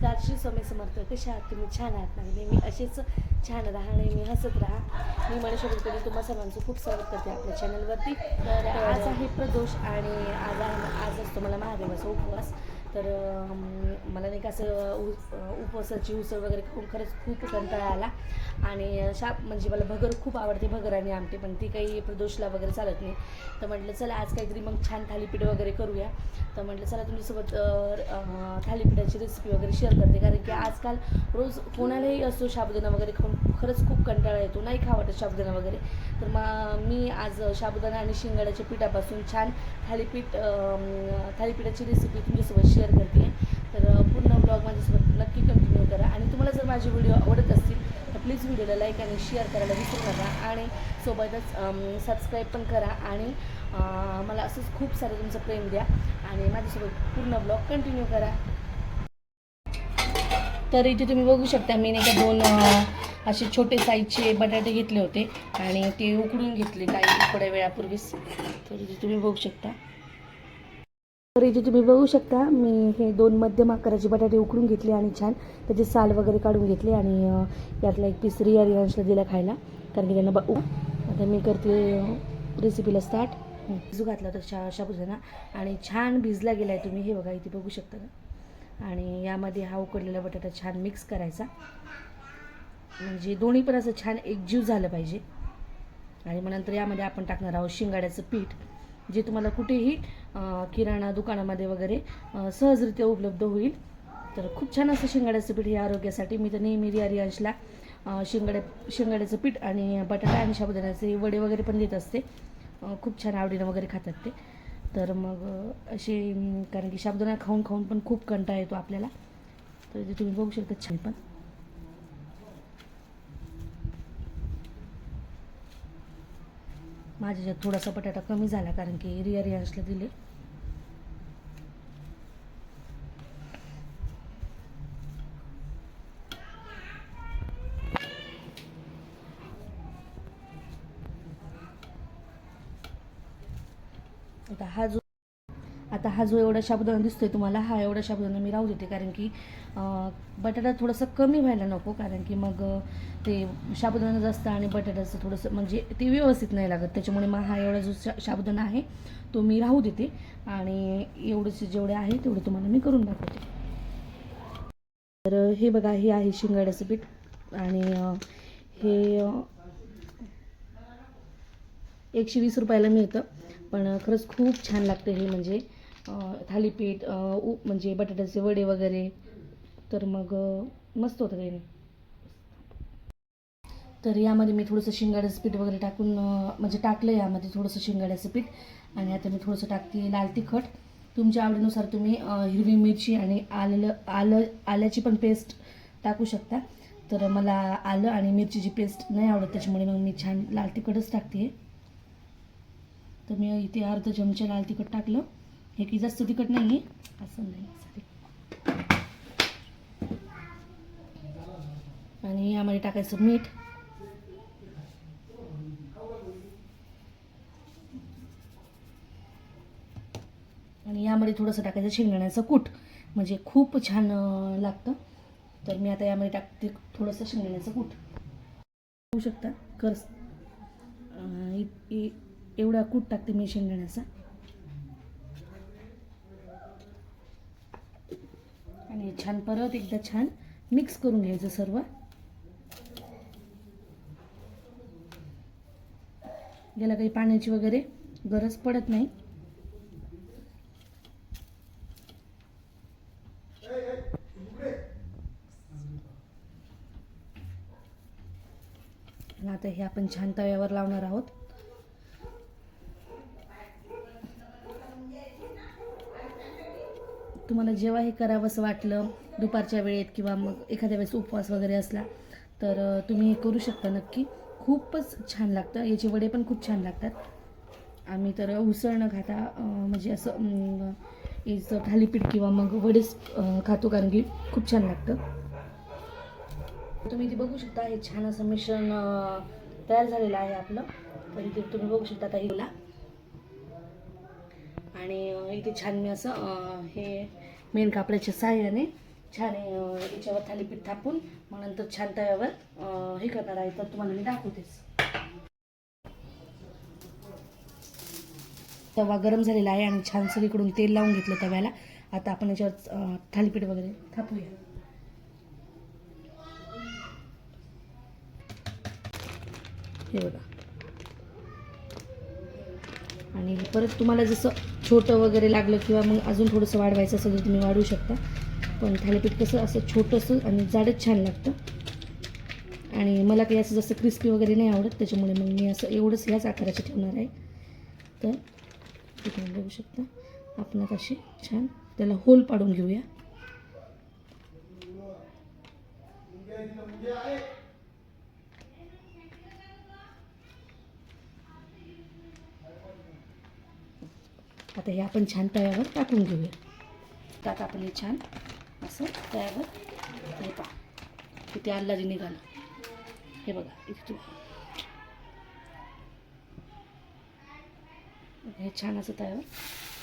नमस्कार श्री स्वामी समर्थ. कशा आहात तुम्ही? छान आहात ना? नेहमी असेच छान राहा नेहमी हसत राहा. मी मनीषा कुलकर्णी तुम्हा सर्वांचं खूप स्वागत करते आपल्या चॅनलवरती तर आज आहे प्रदोष आणि आज आहे आज असतो मला महादेवाचा उपवास. तर मला नाही का असं उ- उपवासाची उसळ वगैरे खाऊन खरंच खूप कंटाळा आला. आणि शाप म्हणजे मला भगर खूप आवडते भगर आणि आमटी पण ती काही प्रदोषला वगैरे चालत नाही. तर म्हटलं चला आज काहीतरी मग छान थालीपीठ वगैरे करूया. तर म्हटलं चला तुमच्यासोबत थालीपीठाची रेसिपी वगैरे शेअर करते. कारण की आजकाल रोज कोणालाही असतो साबुदाणा वगैरे खाऊन खरंच खूप कंटाळा येतो नाही खा वाटत साबुदाणा वगैरे. तर मग मी आज साबुदाणा आणि शिंगाड्याच्या पिठापासून छान थालीपीठ थालीपीठाची रेसिपी तुमच्यासोबत शेअर करते. तर पूर्ण ब्लॉग माझ्यासोबत नक्की कंटिन्यू करा. आणि तुम्हाला जर माझे व्हिडिओ आवडत असतील तर प्लीज व्हिडिओला लाईक आणि शेअर करायला विसरू नका. आणि सोबतच सबस्क्राईब पण करा. आणि मला असंच खूप सारं तुमचं प्रेम द्या. आणि माझ्यासोबत पूर्ण ब्लॉग कंटिन्यू करा. तर इथे तुम्ही बघू शकता मी नाही का दोन असे छोटे साईजचे बटाटे घेतले होते. आणि ते उकडून घेतले काही थोड्या वेळापूर्वीच. तर इथे तुम्ही बघू शकता. तर इथे तुम्ही बघू शकता मी हे दोन मध्यम आकाराचे बटाटे उकडून घेतले आणि छान त्याचे साल वगैरे काढून घेतले आणि यातला एक पीस रिया रियांशला दिला खायला कारण की त्यांना बघू. आता मी करते रेसिपीला स्टार्ट भिजू घातला होता शा शाबुदाना आणि छान भिजला गेला आहे तुम्ही. हे बघा इथे बघू शकता का आणि यामध्ये हा उकडलेला बटाटा छान मिक्स करायचा. म्हणजे दोन्ही पण असं छान एकजीव झालं पाहिजे. आणि मग नंतर यामध्ये आपण टाकणार आहोत शिंगाड्याचं पीठ. जे तुम्हाला कुठेही किराणा दुकानामध्ये वगैरे सहजरित्या उपलब्ध होईल. तर खूप छान असं शिंगाड्याचं पीठ हे आरोग्यासाठी. मी तर नेहमी रिया रियांशला शिंगाड्या शिंगाड्याचं पीठ आणि बटाटा आणि साबुदाण्याचे वडे वगैरे पण देत असते. खूप छान आवडीनं वगैरे खातात ते. तर मग असे कारण की साबुदाणा खाऊन खाऊन पण खूप कंटाळा येतो आपल्याला. तर ते तुम्ही बघू शकता छान पण. माझ्याच्यात थोडासा बटाटा कमी झाला कारण की रिया रियांशला दिले आता हा जो आता हा जो एवढा साबुदाणा दिसतोय तुम्हाला हा एवढा शाबुदाणा मी राहू देते कारण की बटाटा थोडंसं कमी व्हायला नको कारण की मग ते शाबुदाणा जास्त आणि बटाट्याचं थोडंसं म्हणजे ते व्यवस्थित नाही लागत. त्याच्यामुळे मग हा एवढा जो शा साबुदाणा आहे तो मी राहू देते आणि एवढेचे जेवढे आहे तेवढे तुम्हाला मी करून दाखवते. तर हे बघा हे आहे शिंगाड्याचं पीठ आणि हे एकशे वीस रुपयाला मिळतं. पण खरंच खूप छान लागतं हे म्हणजे. थालीपीठ अं, उ म्हणजे बटाट्याचे वडे वगैरे. तर मग मस्त होतं त्याने तर यामध्ये मी थोडंसं शिंगाड्याचं पीठ वगैरे टाकून म्हणजे टाकलं यामध्ये थोडंसं शिंगाड्याचं पीठ. आणि आता मी थोडंसं टाकते लाल तिखट. तुमच्या आवडीनुसार तुम्ही हिरवी मिरची आणि आलं आलं आल्याची पण पेस्ट टाकू शकता. तर मला आलं आणि मिरचीची पेस्ट नाही आवडत त्याच्यामुळे मग मी छान लाल तिखटच टाकते. तर मी इथे अर्ध चमचा लाल तिखट टाकलं. हे की जास्त तिखट नाही आहे असं नाही आणि यामध्ये टाकायचं मीठ. आणि यामध्ये थोडंसं टाकायचं शेंगदाण्याचं कूट. म्हणजे खूप छान लागतं. तर मी आता यामध्ये टाकते थोडंसं शेंगदाण्याचं कूट. होऊ शकता. कर इ- एवढा कूट टाकते मी शेंगदाण्याचा. आणि छान परत एकदा छान मिक्स करून घ्यायचं सर्व. याला काही पाण्याची वगैरे गरज पडत नाही. आता हे आपण छान तव्यावर लावणार आहोत. तुम्हाला जेव्हा हे करावंसं वाटलं दुपारच्या वेळेत किंवा मग एखाद्या वेळेस उपवास वगैरे असला तर तुम्ही हे करू शकता नक्की. खूपच छान लागतं. याचे वडे पण खूप छान लागतात. आम्ही तर उसळ न खाता म्हणजे असं याचं थालीपीठ किंवा मग वडेच खातो कारण की खूप छान लागतं. तुम्ही इथे बघू शकता हे छान असं मिश्रण तयार झालेलं आहे आपलं. तर इथे तुम्ही बघू शकता आता हिला आणि इथे छान मी असं हे मेन कापड्याच्या सहाय्याने छान याच्यावर थालीपीठ थापून मग नंतर छान तव्यावर हे करणार आहे. तर तुम्हाला मी दाखवतेच. तवा गरम झालेला आहे आणि छान सगळीकडून तेल लावून घेतलं तव्याला. आता आपण याच्यावर थालीपीठ वगैरे थापूया. हे बघा. आणि परत तुम्हाला जसं छोटं वगैरे लागलं किंवा मग अजून थोडंसं वाढवायचं असेल तर तुम्ही वाढवू शकता. पण थालीपीठ कसं असं छोटंसं आणि जाडच छान लागतं. आणि मला काही असं जास्त क्रिस्पी वगैरे नाही आवडत त्याच्यामुळे मग मी असं एवढंच ह्याच आकाराचे ठेवणार आहे. तर तुम्ही बघू शकता आपण अशी असे छान त्याला होल पाडून घेऊया. आता हे आपण छान तव्यावर टाकून घेऊया. त्यात आपण हे छान. असं तव्यावर. हे पहा. किती आल्लादी निघालं. हे बघा इथे हे छान असं तव्यावर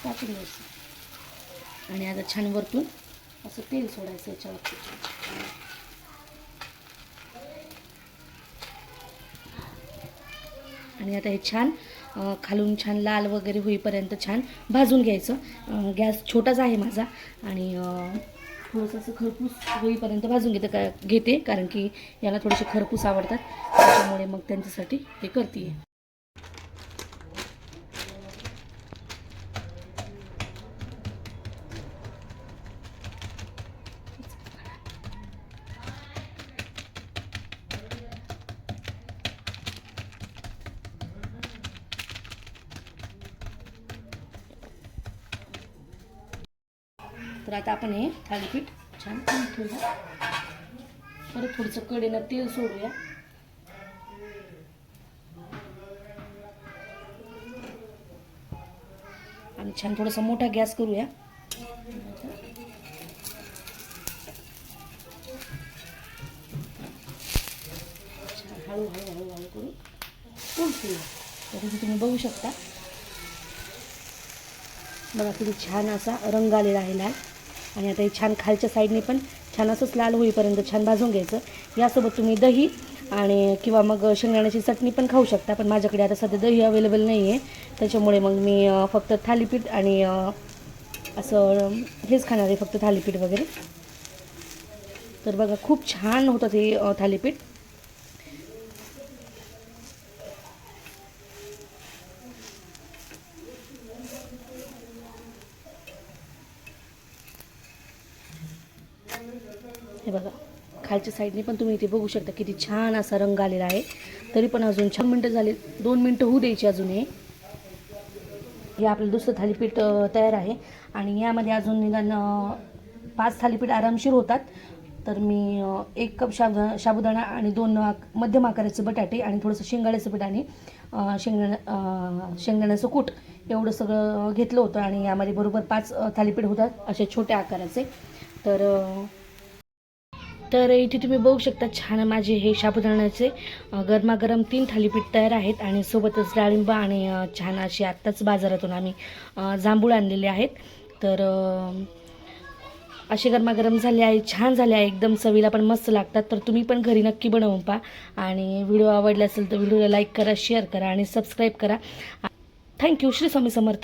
टाकून घ्यायचं. आणि आता छान वरतून असं तेल सोडायचं याच्यावर. आणि आता हे छान खालून छान लाल वगैरे होईपर्यंत छान भाजून घ्यायचं. गॅस छोटाच आहे माझा आणि थोडंसं असं खरपूस होईपर्यंत भाजून घेते का घेते कारण की याला थोडेसे खरपूस आवडतात. त्याच्यामुळे मग त्यांच्यासाठी हे करते. तर आता आपण हे थालीपीठ छान ठेवूया. परत थोडंसं कडेनं तेल सोडूया. आणि छान थोडासा मोठा गॅस करूया. हळू हळू हळू हळू करून उलटूया तर तुम्ही बघू शकता. बघा किती छान असा रंग आलेला आहे लाल. आणि आता हे छान खालच्या साईडने पण छान असंच लाल होईपर्यंत छान भाजून घ्यायचं. यासोबत तुम्ही दही आणि किंवा मग शेंगदाण्याची चटणी पण खाऊ शकता पण माझ्याकडे आता सध्या दही अवेलेबल नाही आहे त्याच्यामुळे मग मी फक्त थालीपीठ आणि असं हेच खाणार आहे फक्त थालीपीठ वगैरे. तर बघा खूप छान होतं ते थालीपीठ हे बघा खालच्या साईडने पण तुम्ही इथे बघू शकता किती छान असा रंग आलेला आहे. तरी पण अजून छान मिनटं झाले दोन मिनटं होऊ द्यायची अजून हे. हे आपलं दुसरं थालीपीठ तयार आहे. आणि यामध्ये अजून निदान पाच थालीपीठ आरामशीर होतात. तर मी एक कप शाब साबुदाणा आणि दोन मध्यम आकाराचे बटाटे आणि थोडंसं शेंगाड्याचं पीठ आणि शेंगदाणा शेंगदाण्याचं कूट एवढं सगळं घेतलं होतं. आणि यामध्ये बरोबर पाच थालीपीठ होतात असे छोट्या आकाराचे. तर तर इथे तुम्ही बघू शकता छान माझे हे साबुदाण्याचे गरमागरम तीन थालीपीठ तयार आहेत आणि सोबतच डाळिंब आणि छान असे आत्ताच बाजारातून आम्ही जांभूळ आणलेले आहेत. तर असे गरमागरम झाले आहे छान झाले आहे एकदम चवीला पण मस्त लागतात. तर तुम्ही पण घरी नक्की बनवून पहा. आणि व्हिडिओ आवडला असेल तर व्हिडिओला लाईक करा शेअर करा आणि सबस्क्राईब करा. Thank you Shri Swami Samarth.